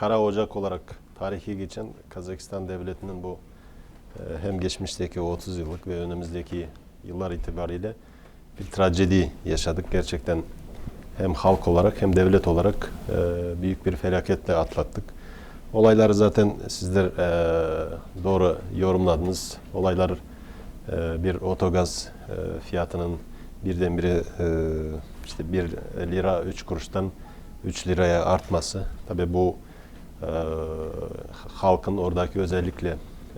Kara Ocak olarak tarihi geçen Kazakistan Devleti'nin bu e, hem geçmişteki o 30 yıllık ve önümüzdeki yıllar itibariyle bir trajedi yaşadık. Gerçekten hem halk olarak hem devlet olarak e, büyük bir felaketle atlattık. Olayları zaten sizler e, doğru yorumladınız. Olaylar bir otogaz fiyatının birdenbire işte 1 lira 3 kuruştan 3 liraya artması. Tabii bu e, halkın oradaki özellikle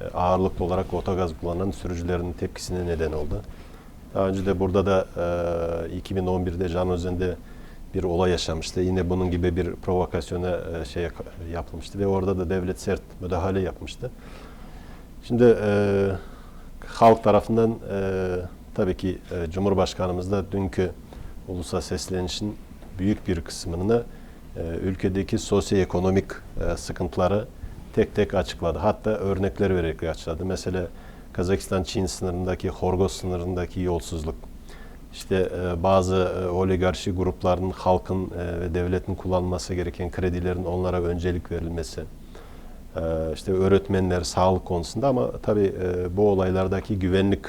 e, ağırlıklı olarak otogaz kullanan sürücülerin tepkisine neden oldu. Daha önce de burada da e, 2011'de Canözü'nde bir olay yaşamıştı. Yine bunun gibi bir provokasyona e, şey yapılmıştı ve orada da devlet sert müdahale yapmıştı. Şimdi e, halk tarafından e, tabii ki e, Cumhurbaşkanımız da dünkü ulusa seslenişin büyük bir kısmını ülkedeki sosyoekonomik e, sıkıntıları tek tek açıkladı. Hatta örnekler vererek açıkladı. Mesela Kazakistan-Çin sınırındaki, Horgoz sınırındaki yolsuzluk, işte e, bazı e, oligarşi gruplarının halkın ve devletin kullanması gereken kredilerin onlara öncelik verilmesi, işte öğretmenler, sağlık konusunda ama tabii bu olaylardaki güvenlik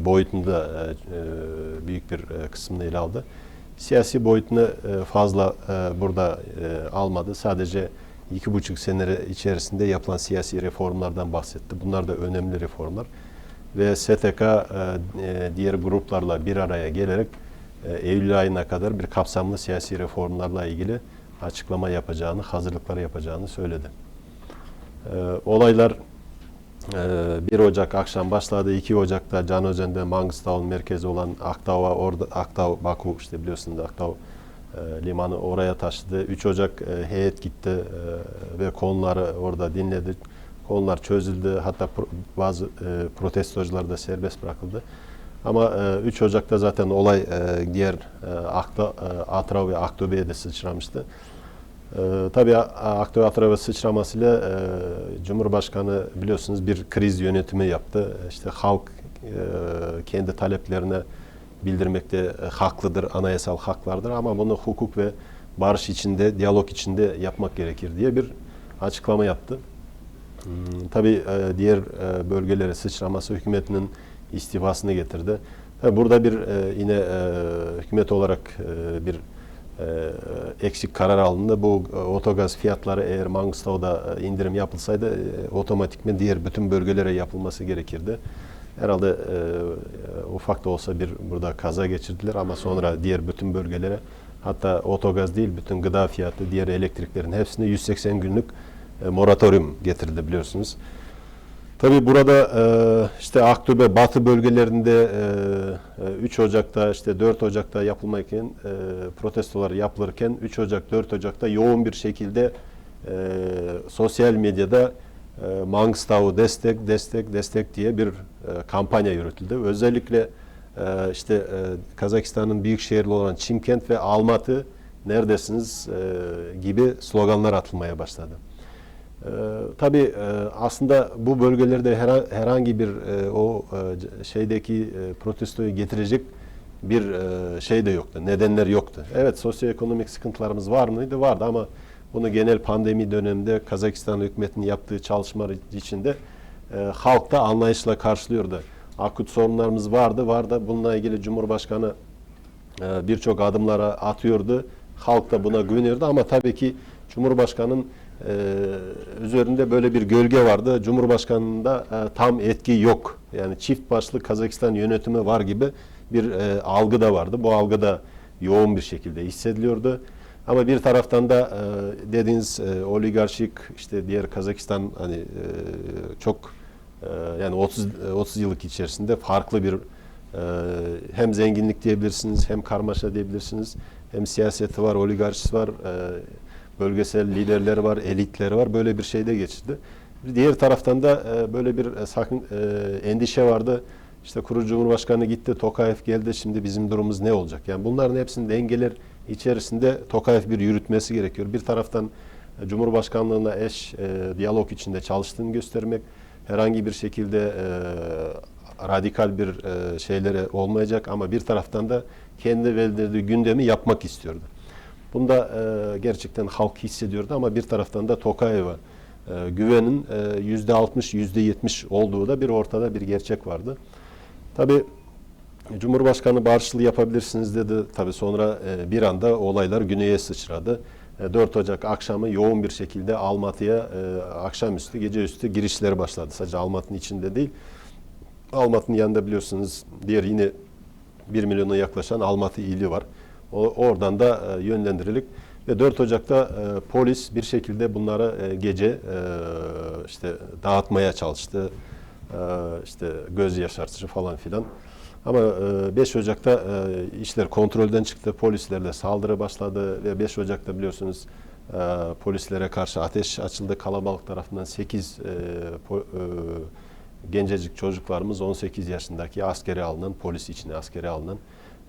boyutunda büyük bir kısmını ele aldı. Siyasi boyutunu e, fazla e, burada e, almadı. Sadece iki buçuk sene içerisinde yapılan siyasi reformlardan bahsetti. Bunlar da önemli reformlar. Ve STK diğer gruplarla bir araya gelerek Eylül ayına kadar bir kapsamlı siyasi reformlarla ilgili açıklama yapacağını, hazırlıkları yapacağını söyledi. Olaylar 1 Ocak akşam başladı. 2 Ocak'ta Canözen'de Mangıstav'ın merkezi olan Aktava, orada Aktav, Baku işte biliyorsunuz Aktav e, limanı oraya taşıdı. 3 Ocak e, heyet gitti e, ve konuları orada dinledi. Konular çözüldü. Hatta bazı protestocular da serbest bırakıldı. Ama e, 3 Ocak'ta zaten olay diğer e, Akta, Atrav ve Aktobe'ye de sıçramıştı. Ee, tabii aktör atrava sıçramasıyla e, Cumhurbaşkanı biliyorsunuz bir kriz yönetimi yaptı. İşte halk e, kendi taleplerine bildirmekte e, haklıdır, anayasal haklardır ama bunu hukuk ve barış içinde, diyalog içinde yapmak gerekir diye bir açıklama yaptı. Hmm, Tabii e, diğer e, bölgelere sıçraması hükümetinin istifasını getirdi. Tabii burada bir e, yine e, hükümet olarak e, bir eksik karar alındı. Bu e, otogaz fiyatları eğer Mangıstav'da e, indirim yapılsaydı e, otomatikman diğer bütün bölgelere yapılması gerekirdi. Herhalde e, ufak da olsa bir burada kaza geçirdiler ama sonra diğer bütün bölgelere hatta otogaz değil bütün gıda fiyatı, diğer elektriklerin hepsine 180 günlük e, moratorium getirildi biliyorsunuz. Tabii burada e, işte Aktobe Batı bölgelerinde e, e, 3 Ocak'ta işte 4 Ocak'ta yapılmayken e, protestolar yapılırken 3 Ocak 4 Ocak'ta yoğun bir şekilde e, sosyal medyada e, Mangstav'ı destek destek destek diye bir e, kampanya yürütüldü. Özellikle e, işte e, Kazakistan'ın büyük şehirleri olan Çimkent ve Almatı neredesiniz e, gibi sloganlar atılmaya başladı. Ee, tabii e, aslında bu bölgelerde hera- herhangi bir e, o e, şeydeki e, protestoyu getirecek bir e, şey de yoktu. Nedenler yoktu. Evet sosyoekonomik sıkıntılarımız var mıydı? Vardı ama bunu genel pandemi döneminde Kazakistan hükümetinin yaptığı çalışmalar içinde e, halk da anlayışla karşılıyordu. Akut sorunlarımız vardı. Vardı. Bununla ilgili Cumhurbaşkanı e, birçok adımlara atıyordu. Halk da buna güveniyordu ama tabii ki Cumhurbaşkanı'nın e, üzerinde böyle bir gölge vardı. Cumhurbaşkanı'nda e, tam etki yok. Yani çift başlı Kazakistan yönetimi var gibi bir e, algı da vardı. Bu algı da yoğun bir şekilde hissediliyordu. Ama bir taraftan da e, dediğiniz e, oligarşik işte diğer Kazakistan hani e, çok e, yani 30 e, 30 yıllık içerisinde farklı bir e, hem zenginlik diyebilirsiniz hem karmaşa diyebilirsiniz hem siyaseti var oligarşisi var e, bölgesel liderleri var elitleri var böyle bir şeyde geçti. Bir diğer taraftan da e, böyle bir e, sakın e, endişe vardı. İşte kurucu Cumhurbaşkanı gitti, Tokayev geldi. Şimdi bizim durumumuz ne olacak? Yani bunların hepsinin dengeler içerisinde Tokayev bir yürütmesi gerekiyor. Bir taraftan e, Cumhurbaşkanlığına eş e, diyalog içinde çalıştığını göstermek, herhangi bir şekilde e, radikal bir e, şeylere olmayacak ama bir taraftan da kendi belirlediği gündemi yapmak istiyordu. Bunda e, gerçekten halk hissediyordu ama bir taraftan da Tokayev'a e, güvenin e, yüzde 60, yüzde 70 olduğu da bir ortada bir gerçek vardı. Tabii Cumhurbaşkanı barışçıl yapabilirsiniz dedi. Tabii sonra e, bir anda olaylar güneye sıçradı. E, 4 Ocak akşamı yoğun bir şekilde Almatı'ya e, akşamüstü, geceüstü girişleri başladı. Sadece Almatı'nın içinde değil. Almatı'nın yanında biliyorsunuz diğer yine 1 milyona yaklaşan Almatı ili var. Oradan da e, yönlendirilip ve 4 Ocak'ta e, polis bir şekilde bunları e, gece e, işte dağıtmaya çalıştı. E, işte göz yaşartıcı falan filan. Ama e, 5 Ocak'ta e, işler kontrolden çıktı. Polislerle saldırı başladı ve 5 Ocak'ta biliyorsunuz e, polislere karşı ateş açıldı. Kalabalık tarafından 8 e, po, e, gencecik çocuklarımız 18 yaşındaki askere alınan, polis içine askere alınan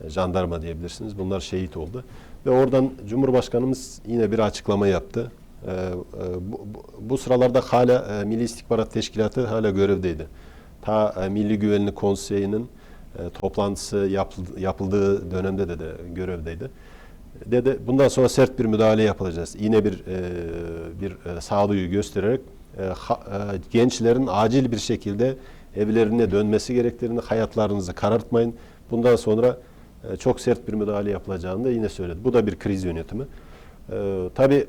jandarma diyebilirsiniz. Bunlar şehit oldu. Ve oradan Cumhurbaşkanımız yine bir açıklama yaptı. E, e, bu, sıralarda hala e, Milli İstihbarat Teşkilatı hala görevdeydi. Ta e, Milli Güvenlik Konseyi'nin e, toplantısı yapıldı, yapıldığı dönemde de, de görevdeydi. Dedi bundan sonra sert bir müdahale yapılacağız. Yine bir e, bir e, sağduyu göstererek e, e, gençlerin acil bir şekilde evlerine dönmesi gerektiğini, hayatlarınızı karartmayın. Bundan sonra e, çok sert bir müdahale yapılacağını da yine söyledi. Bu da bir kriz yönetimi. E, tabii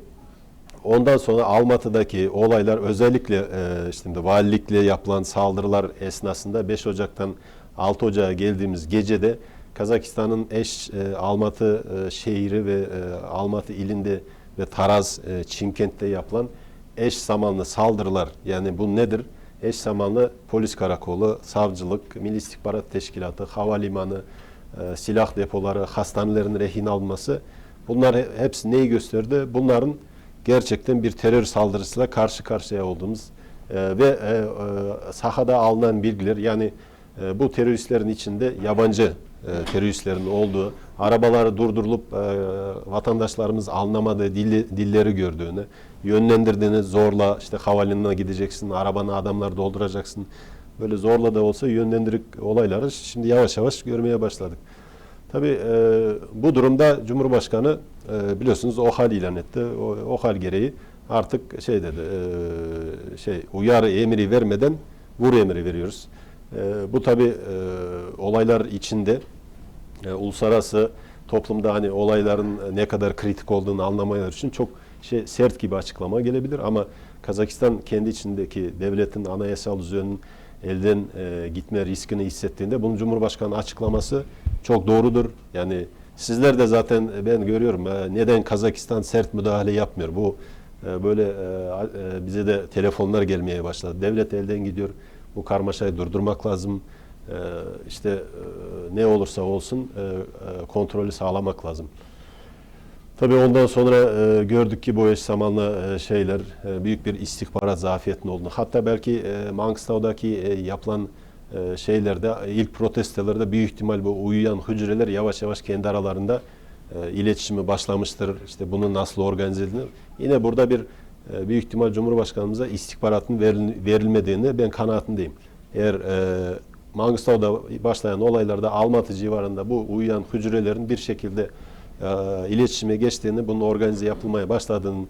ondan sonra Almatı'daki olaylar özellikle e, şimdi valilikle yapılan saldırılar esnasında 5 Ocak'tan 6 Ocak'a geldiğimiz gecede Kazakistan'ın eş e, Almatı e, şehri ve e, Almatı ilinde ve Taraz, e, Çimkent'te yapılan eş zamanlı saldırılar yani bu nedir? Eş zamanlı polis karakolu, savcılık, Milli İstihbarat Teşkilatı, havalimanı, e, silah depoları, hastanelerin rehin alınması bunlar he- hepsi neyi gösterdi? Bunların gerçekten bir terör saldırısıyla karşı karşıya olduğumuz e, ve e, sahada alınan bilgiler yani bu teröristlerin içinde yabancı teröristlerin olduğu, arabaları durdurulup vatandaşlarımız anlamadığı dilli, dilleri gördüğünü, yönlendirdiğini zorla işte havalimanına gideceksin, arabana adamlar dolduracaksın. Böyle zorla da olsa yönlendirik olayları şimdi yavaş yavaş görmeye başladık. Tabii e, bu durumda Cumhurbaşkanı e, biliyorsunuz OHAL ilan etti. O, OHAL gereği artık şey dedi, e, şey uyarı emri vermeden vur emri veriyoruz. E, bu tabii e, olaylar içinde e, uluslararası toplumda hani olayların ne kadar kritik olduğunu anlamaları için çok şey sert gibi açıklama gelebilir ama Kazakistan kendi içindeki devletin anayasal düzeninin elden e, gitme riskini hissettiğinde bunun Cumhurbaşkanı açıklaması çok doğrudur. Yani sizler de zaten ben görüyorum e, neden Kazakistan sert müdahale yapmıyor. Bu e, böyle e, e, bize de telefonlar gelmeye başladı. Devlet elden gidiyor. Bu karmaşayı durdurmak lazım. E, işte e, ne olursa olsun e, e, kontrolü sağlamak lazım. Tabii ondan sonra e, gördük ki bu eş zamanlı e, şeyler e, büyük bir istihbarat zafiyetinin olduğunu. Hatta belki e, Mangstau'daki e, yapılan e, şeylerde ilk protestolarda büyük ihtimal bu uyuyan hücreler yavaş yavaş kendi aralarında e, iletişimi başlamıştır. İşte bunu nasıl organize edilir. Yine burada bir e, büyük ihtimal Cumhurbaşkanımıza istihbaratın veril- verilmediğini ben kanaatindeyim. Eğer e, Mangstau'da başlayan olaylarda Almatı civarında bu uyuyan hücrelerin bir şekilde e, iletişime geçtiğini, bunun organize yapılmaya başladığını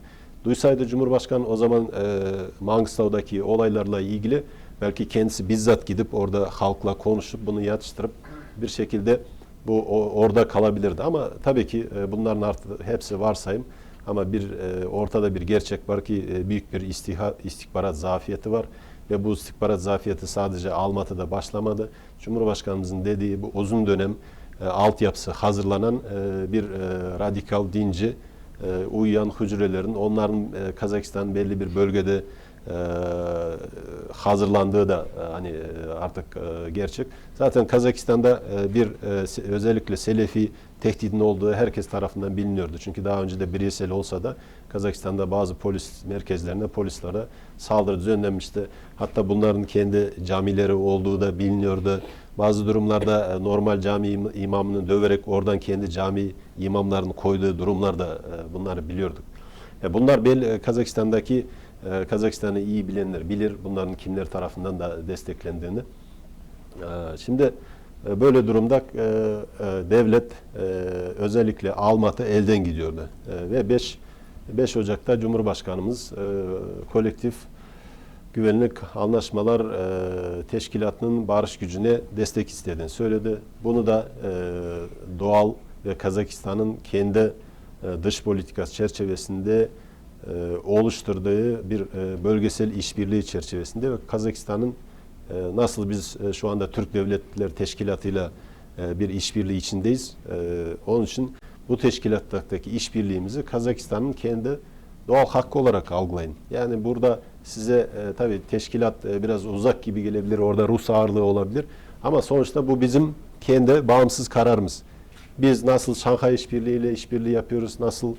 duysaydı Cumhurbaşkanı o zaman e, Mangstau'daki olaylarla ilgili belki kendisi bizzat gidip orada halkla konuşup bunu yatıştırıp bir şekilde bu o- orada kalabilirdi. Ama tabii ki e, bunların artı, hepsi varsayım. Ama bir e, ortada bir gerçek var ki e, büyük bir istiha, istihbarat zafiyeti var ve bu istihbarat zafiyeti sadece Almatı'da başlamadı. Cumhurbaşkanımızın dediği bu uzun dönem e, altyapısı hazırlanan e, bir e, radikal dinci e, uyuyan hücrelerin onların e, Kazakistan belli bir bölgede e, hazırlandığı da e, hani e, artık e, gerçek. Zaten Kazakistan'da e, bir e, özellikle Selefi tehdidin olduğu herkes tarafından biliniyordu. Çünkü daha önce de bireysel olsa da Kazakistan'da bazı polis merkezlerine polislere saldırı düzenlenmişti. Hatta bunların kendi camileri olduğu da biliniyordu. Bazı durumlarda e, normal cami im- imamını döverek oradan kendi cami imamlarını koyduğu durumlarda e, bunları biliyorduk. E, Bunlar Kazakistan'daki Kazakistan'ı iyi bilenler bilir bunların kimler tarafından da desteklendiğini. Şimdi Böyle durumda devlet özellikle Almatı elden gidiyordu. Ve 5 5 Ocak'ta Cumhurbaşkanımız kolektif güvenlik anlaşmalar e, teşkilatının barış gücüne destek istediğini söyledi. Bunu da e, doğal ve Kazakistan'ın kendi e, dış politikası çerçevesinde e, oluşturduğu bir e, bölgesel işbirliği çerçevesinde ve Kazakistan'ın e, nasıl biz e, şu anda Türk Devletler Teşkilatı'yla e, bir işbirliği içindeyiz. E, onun için bu teşkilattaki işbirliğimizi Kazakistan'ın kendi doğal hakkı olarak algılayın. Yani burada size e, tabii teşkilat e, biraz uzak gibi gelebilir, orada Rus ağırlığı olabilir. Ama sonuçta bu bizim kendi bağımsız kararımız. Biz nasıl Şanghay İşbirliği ile işbirliği yapıyoruz, nasıl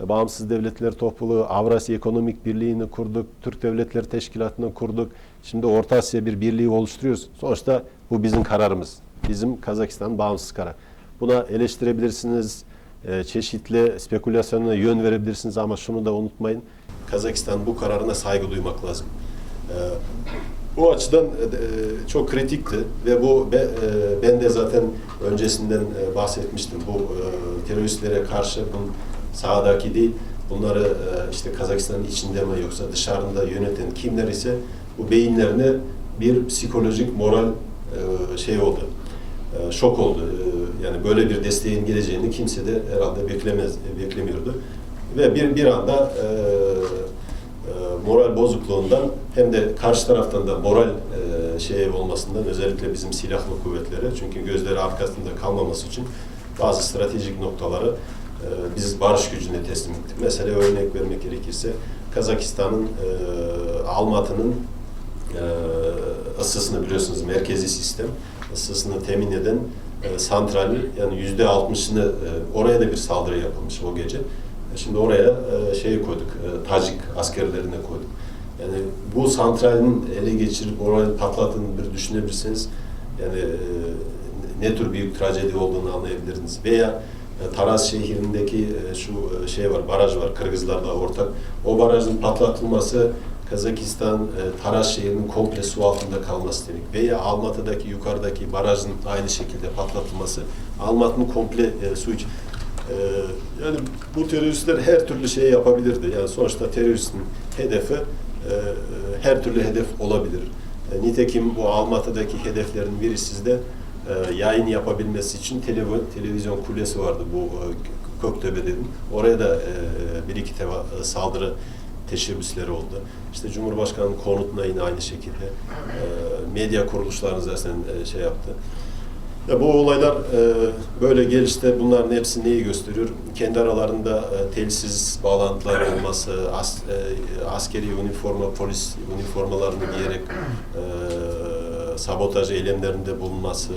e, Bağımsız Devletler Topluluğu, Avrasya Ekonomik Birliği'ni kurduk, Türk Devletleri Teşkilatı'nı kurduk. Şimdi Orta Asya bir birliği oluşturuyoruz. Sonuçta bu bizim kararımız. Bizim Kazakistan bağımsız karar. Buna eleştirebilirsiniz, e, çeşitli spekülasyonuna yön verebilirsiniz ama şunu da unutmayın. Kazakistan bu kararına saygı duymak lazım. E, bu açıdan e, çok kritikti ve bu be- e, ben de zaten öncesinden e, bahsetmiştim. Bu e, teröristlere karşı bu sahadaki değil, bunları e, işte Kazakistan'ın içinde mi yoksa dışarında yöneten kimler ise bu beyinlerine bir psikolojik moral e, şey oldu. E, şok oldu. E, Yani böyle bir desteğin geleceğini kimse de herhalde beklemez beklemiyordu. Ve bir bir anda e, e, moral bozukluğundan hem de karşı taraftan da moral e, şey olmasından özellikle bizim silahlı kuvvetlere çünkü gözleri arkasında kalmaması için bazı stratejik noktaları e, biz barış gücüne teslim ettik. Mesela örnek vermek gerekirse Kazakistan'ın e, Almatı'nın e, ısısını biliyorsunuz merkezi sistem ısısını temin eden e, santrali yani yüzde altmışını e, oraya da bir saldırı yapılmış o gece. E, Şimdi oraya e, şeyi koyduk, e, Tacik askerlerine koyduk. Yani bu santralin ele geçirip orayı patlattığını bir düşünebilirseniz yani e, ne tür büyük trajedi olduğunu anlayabilirsiniz. Veya e, Taraz şehrindeki e, şu e, şey var, baraj var, Kırgızlarla ortak. O barajın patlatılması Kazakistan, e, Taraz şehrinin komple su altında kalması demek. Veya Almatı'daki yukarıdaki barajın aynı şekilde patlatılması, Almatı'nın komple e, su iç- e, yani bu teröristler her türlü şey yapabilirdi. Yani sonuçta teröristin hedefi e, e, her türlü hedef olabilir. E, nitekim bu Almatı'daki hedeflerin birisi de e, yayın yapabilmesi için televi- televizyon kulesi vardı bu e, Köktepe dedim. Oraya da e, bir iki teva- saldırı teşebbüsleri oldu. İşte Cumhurbaşkanı'nın konutuna yine aynı şekilde e, medya kuruluşlarını zaten e, şey yaptı. Ya bu olaylar e, böyle gelişte bunların hepsi neyi gösteriyor? Kendi aralarında e, telsiz bağlantılar olması, as, e, askeri üniforma, polis üniformalarını giyerek e, sabotaj eylemlerinde bulunması,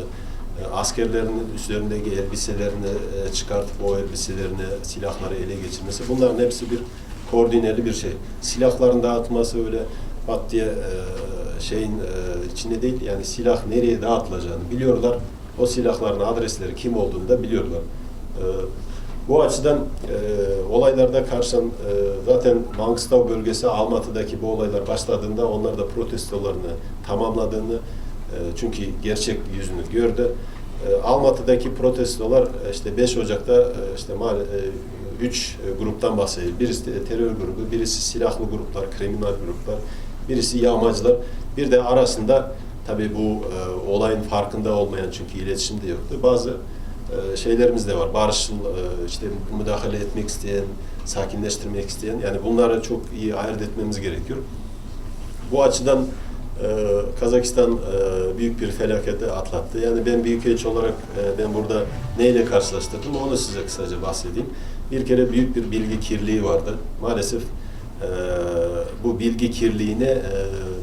e, askerlerin üstlerindeki elbiselerini e, çıkartıp o elbiselerini, silahları ele geçirmesi bunların hepsi bir koordineli bir şey. Silahların dağıtması öyle pat diye e, şeyin e, içinde değil yani silah nereye dağıtılacağını biliyorlar. O silahların adresleri kim olduğunu da biliyorlar. E, bu açıdan olaylarda karşılan e, zaten Mangistau bölgesi Almatı'daki bu olaylar başladığında onlar da protestolarını tamamladığını çünkü gerçek yüzünü gördü. Almatı'daki protestolar işte 5 Ocak'ta işte üç e, gruptan bahsediyor. Birisi terör grubu, birisi silahlı gruplar, kriminal gruplar, birisi yağmacılar. Bir de arasında tabii bu e, olayın farkında olmayan çünkü iletişim de yoktu. Bazı e, şeylerimiz de var. Barışçıl e, işte müdahale etmek isteyen, sakinleştirmek isteyen. Yani bunları çok iyi ayırt etmemiz gerekiyor. Bu açıdan e, Kazakistan e, büyük bir felaketi atlattı. Yani ben büyükelçi olarak e, ben burada neyle karşılaştırdım onu size kısaca bahsedeyim. Bir kere büyük bir bilgi kirliliği vardı. Maalesef e, bu bilgi kirliliğine e,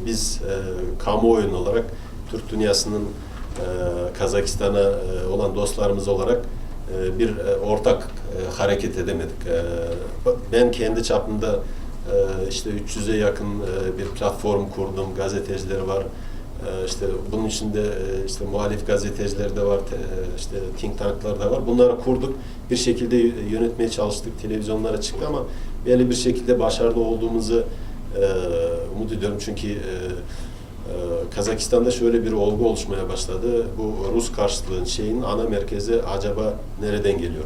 biz e, kamuoyun olarak Türk dünyasının e, Kazakistan'a e, olan dostlarımız olarak e, bir e, ortak e, hareket edemedik. E, ben kendi çapımda e, işte 300'e yakın e, bir platform kurdum, gazeteciler var. E, işte bunun içinde e, işte muhalif gazeteciler de var, e, işte think tanklar da var. Bunları kurduk. Bir şekilde yönetmeye çalıştık. Televizyonlara çıktı ama belli bir şekilde başarılı olduğumuzu e, umut ediyorum. Çünkü Kazakistan'da şöyle bir olgu oluşmaya başladı. Bu Rus karşıtlığın şeyin ana merkezi acaba nereden geliyor?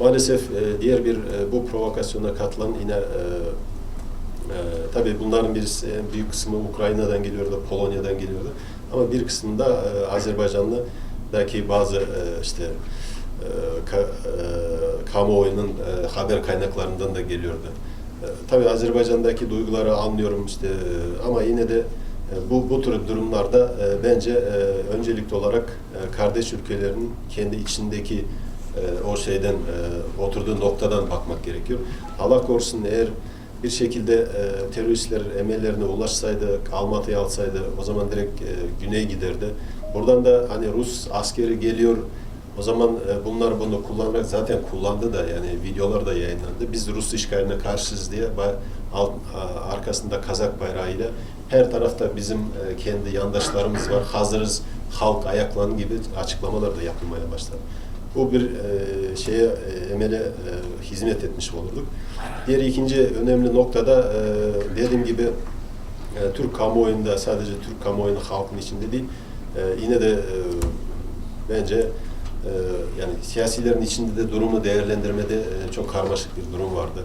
Maalesef diğer bir bu provokasyona katılan yine e, e, tabii bunların en büyük kısmı Ukrayna'dan geliyordu, Polonya'dan geliyordu. Ama bir kısmında e, Azerbaycan'daki bazı e, işte e, ka, e, kamuoyunun e, haber kaynaklarından da geliyordu. E, tabii Azerbaycan'daki duyguları anlıyorum işte e, ama yine de e, bu bu tür durumlarda e, bence e, öncelikli olarak e, kardeş ülkelerin kendi içindeki e, o şeyden e, oturduğu noktadan bakmak gerekiyor. Allah korusun eğer bir şekilde e, teröristler emellerine ulaşsaydı, Almatı'ya alsaydı o zaman direkt e, güney giderdi. Buradan da hani Rus askeri geliyor o zaman e, bunlar bunu kullanarak zaten kullandı da yani videolar da yayınlandı. Biz Rus işgaline karşıyız diye alt, a- arkasında Kazak bayrağıyla her tarafta bizim e, kendi yandaşlarımız var. Hazırız, halk ayaklan gibi açıklamalar da yapılmaya başladı. Bu bir e, şeye e, emele e, hizmet etmiş olurduk. Diğer ikinci önemli noktada e, dediğim gibi e, Türk kamuoyunda sadece Türk kamuoyunun halkın içinde değil e, yine de e, bence e, yani siyasilerin içinde de durumu değerlendirmede e, çok karmaşık bir durum vardı.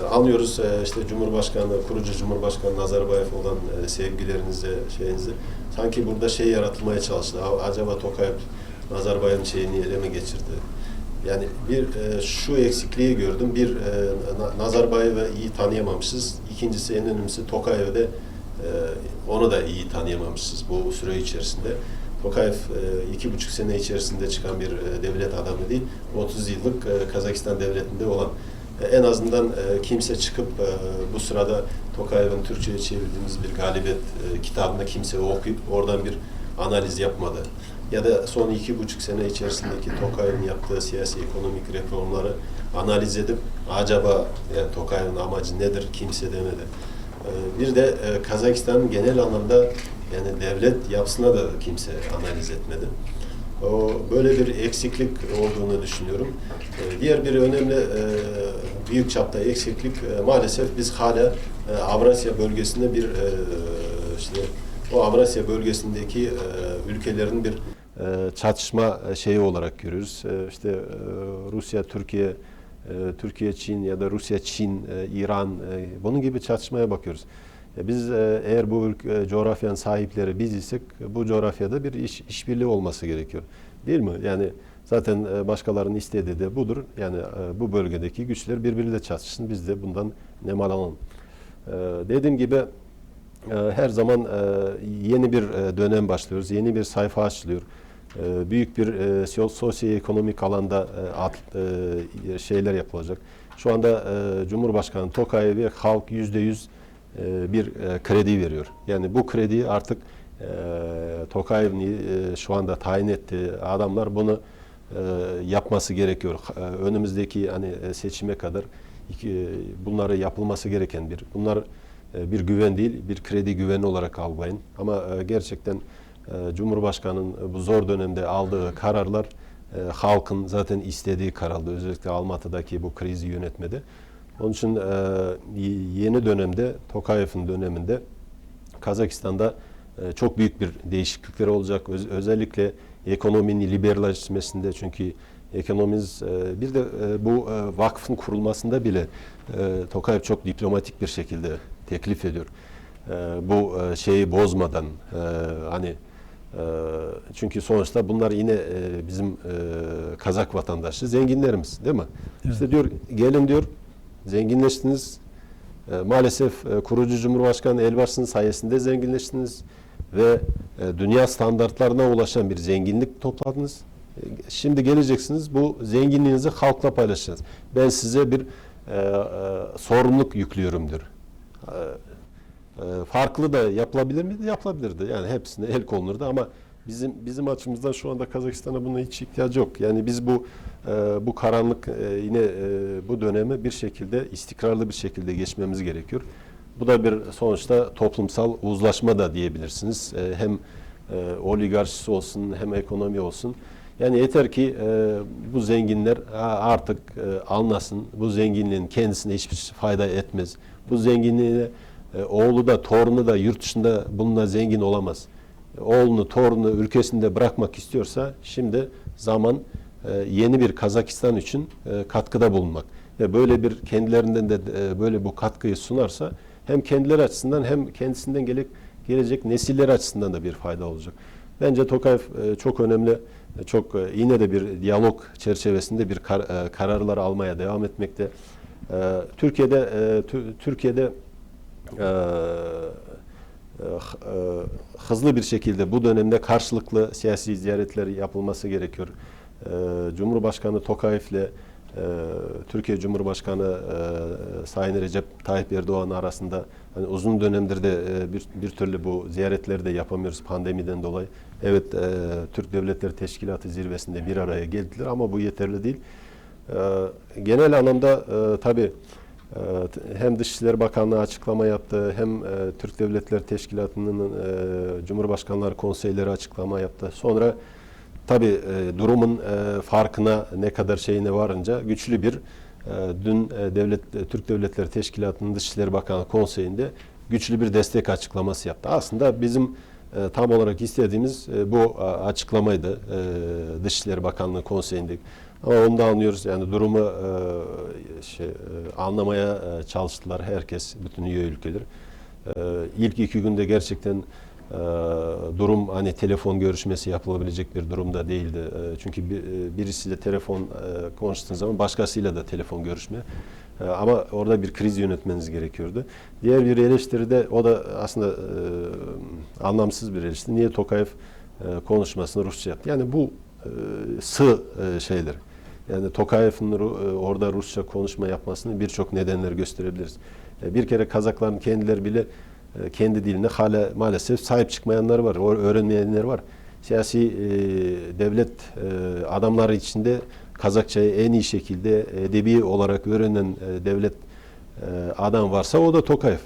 E, anlıyoruz e, işte Cumhurbaşkanı, kurucu Cumhurbaşkanı Nazarbayev olan e, sevgilerinize, şeyinizi sanki burada şey yaratılmaya çalıştı. Acaba Tokayev Nazarbayev'in şeyini ele mi geçirdi? Yani bir e, şu eksikliği gördüm. Bir e, Na- Nazarbayev'i iyi tanıyamamışız. İkincisi en önemlisi Tokayev'i de e, onu da iyi tanıyamamışız bu süre içerisinde. Tokayev e, iki buçuk sene içerisinde çıkan bir e, devlet adamı değil, 30 yıllık e, Kazakistan devletinde olan e, en azından e, kimse çıkıp e, bu sırada Tokayev'in Türkçe'ye çevirdiğimiz bir galibiyet e, kitabını kimse okuyup oradan bir analiz yapmadı. Ya da son iki buçuk sene içerisindeki Tokayev'in yaptığı siyasi ekonomik reformları analiz edip acaba yani Tokayev'in amacı nedir kimse demedi. Ee, Bir de e, Kazakistan'ın genel anlamda yani devlet yapısına da kimse analiz etmedi. O böyle bir eksiklik olduğunu düşünüyorum. Ee, Diğer bir önemli e, büyük çapta eksiklik e, maalesef biz hala e, Avrasya bölgesinde bir e, işte o Avrasya bölgesindeki e, ülkelerin bir e, çatışma şeyi olarak görüyoruz. E, İşte e, Rusya, Türkiye, e, Türkiye, Çin ya da Rusya, Çin, e, İran e, bunun gibi çatışmaya bakıyoruz. E, Biz e, eğer bu e, coğrafyanın sahipleri biz isek bu coğrafyada bir iş, işbirliği olması gerekiyor. Değil mi? Yani zaten e, başkalarının istediği de budur. Yani e, bu bölgedeki güçler birbiriyle çatışsın. Biz de bundan nemalanalım. E, Dediğim gibi e, her zaman e, yeni bir e, dönem başlıyoruz. Yeni bir sayfa açılıyor. E, Büyük bir e, sosyo- sosyoekonomik alanda e, e, şeyler yapılacak. Şu anda e, Cumhurbaşkanı Tokayev'e halk yüzde yüz bir kredi veriyor. Yani bu krediyi artık e, Tokayev'in e, şu anda tayin ettiği adamlar bunu yapması gerekiyor. Önümüzdeki hani seçime kadar bunları yapılması gereken bir. Bunlar bir güven değil, bir kredi güveni olarak algılayın. Ama e, gerçekten Cumhurbaşkanı'nın bu zor dönemde aldığı kararlar e, halkın zaten istediği karardı. Özellikle Almatı'daki bu krizi yönetmede. Onun için e, yeni dönemde, Tokayev'in döneminde Kazakistan'da e, çok büyük bir değişiklikler olacak. Öz- özellikle ekonominin liberalleşmesinde çünkü ekonomimiz e, bir de e, bu e, vakfın kurulmasında bile e, Tokayev çok diplomatik bir şekilde teklif ediyor. E, bu e, şeyi bozmadan e, hani e, çünkü sonuçta bunlar yine e, bizim e, Kazak vatandaşı zenginlerimiz değil mi? Evet. İşte diyor gelin diyor zenginleştiniz. E, maalesef e, kurucu Cumhurbaşkanı Elbaşı'nın sayesinde zenginleştiniz ve dünya standartlarına ulaşan bir zenginlik topladınız. Şimdi geleceksiniz bu zenginliğinizi halkla paylaşacaksınız. Ben size bir e, e, sorumluluk yüklüyorum diyor. E, e, farklı da yapılabilir miydi? Yapılabilirdi. Yani hepsine el konulurdu ama bizim bizim açımızdan şu anda Kazakistan'a buna hiç ihtiyacı yok. Yani biz bu e, bu karanlık e, yine e, bu dönemi bir şekilde istikrarlı bir şekilde geçmemiz gerekiyor. Bu da bir sonuçta toplumsal uzlaşma da diyebilirsiniz. Hem oligarşisi olsun hem ekonomi olsun. Yani yeter ki bu zenginler artık e, anlasın. Bu zenginliğin kendisine hiçbir fayda etmez. Bu zenginliğe e, oğlu da torunu da yurt dışında bununla zengin olamaz. E, Oğlunu, torunu ülkesinde bırakmak istiyorsa şimdi zaman e, yeni bir Kazakistan için katkıda bulunmak. Ve böyle bir kendilerinden de böyle bu katkıyı sunarsa hem kendileri açısından hem kendisinden gelek, gelecek nesiller açısından da bir fayda olacak. Bence Tokayev çok önemli, çok yine de bir diyalog çerçevesinde bir kar- kararlar almaya devam etmekte. Türkiye'de Tü- Türkiye'de hızlı bir şekilde bu dönemde karşılıklı siyasi ziyaretler yapılması gerekiyor. E, Cumhurbaşkanı Tokayev'le e, Türkiye Cumhurbaşkanı e, Sayın Recep Tayyip Erdoğan arasında hani uzun dönemdir de e, bir, bir türlü bu ziyaretleri de yapamıyoruz pandemiden dolayı. Evet e, Türk Devletleri Teşkilatı zirvesinde bir araya geldiler ama bu yeterli değil. E, genel anlamda e, tabii e, hem Dışişleri Bakanlığı açıklama yaptı, hem e, Türk Devletleri Teşkilatı'nın e, Cumhurbaşkanları Konseyleri açıklama yaptı. Sonra tabii e, durumun farkına ne kadar şeyine varınca güçlü bir dün devlet Türk Devletleri Teşkilatı'nın Dışişleri Bakanlığı Konseyi'nde güçlü bir destek açıklaması yaptı. Aslında bizim tam olarak istediğimiz bu açıklamaydı Dışişleri Bakanlığı Konseyi'nde. Ama onu da anlıyoruz yani durumu e, şey, e, anlamaya e, çalıştılar herkes, bütün üye ülkeler. E, ilk iki günde gerçekten durum hani telefon görüşmesi yapılabilecek bir durumda değildi. Çünkü bir, birisiyle telefon e, konuştuğun zaman başkasıyla da telefon görüşme. Ama orada bir kriz yönetmeniz gerekiyordu. Diğer bir eleştiri de o da aslında e, anlamsız bir eleştiri. Niye Tokayev e, konuşmasını Rusça yaptı? Yani bu e, sığ e, şeyler. Yani Tokayev'in e, orada Rusça konuşma yapmasını birçok nedenler gösterebiliriz. E, Bir kere Kazakların kendileri bile e, kendi diline hala maalesef sahip çıkmayanlar var, öğrenmeyenler var. Siyasi devlet adamları içinde Kazakçayı en iyi şekilde edebi olarak öğrenen devlet adam varsa o da Tokayev.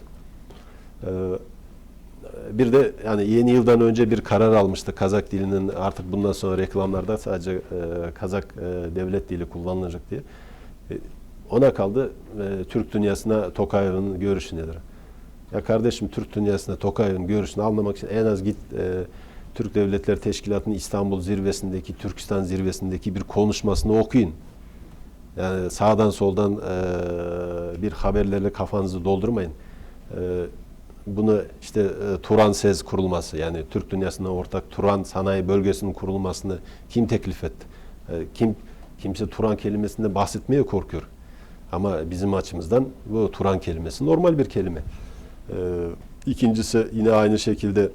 Bir de yani yeni yıldan önce bir karar almıştı Kazak dilinin artık bundan sonra reklamlarda sadece e, Kazak e, devlet dili kullanılacak diye. E, ona kaldı e, Türk dünyasına Tokayev'in görüşü nedir? Ya kardeşim Türk dünyasında Tokayev'in görüşünü anlamak için en az git e, Türk Devletleri Teşkilatı'nın İstanbul zirvesindeki, Türkistan zirvesindeki bir konuşmasını okuyun. Yani sağdan soldan e, bir haberlerle kafanızı doldurmayın. E, bunu işte e, Turan SEZ kurulması yani Türk dünyasına ortak Turan sanayi bölgesinin kurulmasını kim teklif etti? E, kim kimse Turan kelimesinden bahsetmeye korkuyor. Ama bizim açımızdan bu Turan kelimesi normal bir kelime. E, ikincisi yine aynı şekilde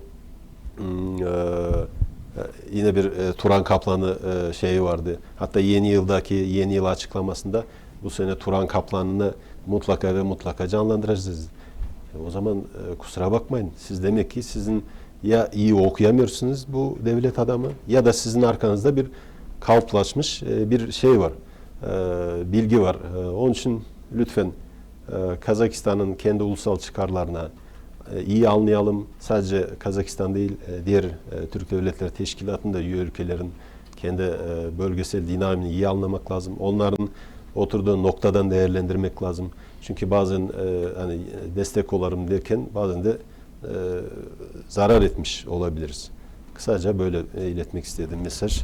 hmm, e, yine bir e, Turan Kaplanı e, şeyi vardı. Hatta yeni yıldaki yeni yıl açıklamasında bu sene Turan Kaplanı'nı mutlaka ve mutlaka canlandıracağız. E, o zaman e, kusura bakmayın. Siz demek ki sizin ya iyi okuyamıyorsunuz bu devlet adamı ya da sizin arkanızda bir kalıplaşmış e, bir şey var. E, bilgi var. E, onun için lütfen e, Kazakistan'ın kendi ulusal çıkarlarına e, iyi anlayalım. Sadece Kazakistan değil, e, diğer e, Türk Devletleri Teşkilatı'nda üye ülkelerin kendi e, bölgesel dinamiğini iyi anlamak lazım. Onların oturduğu noktadan değerlendirmek lazım. Çünkü bazen e, hani destek olarım derken bazen de e, zarar etmiş olabiliriz. Kısaca böyle iletmek istediğim mesaj.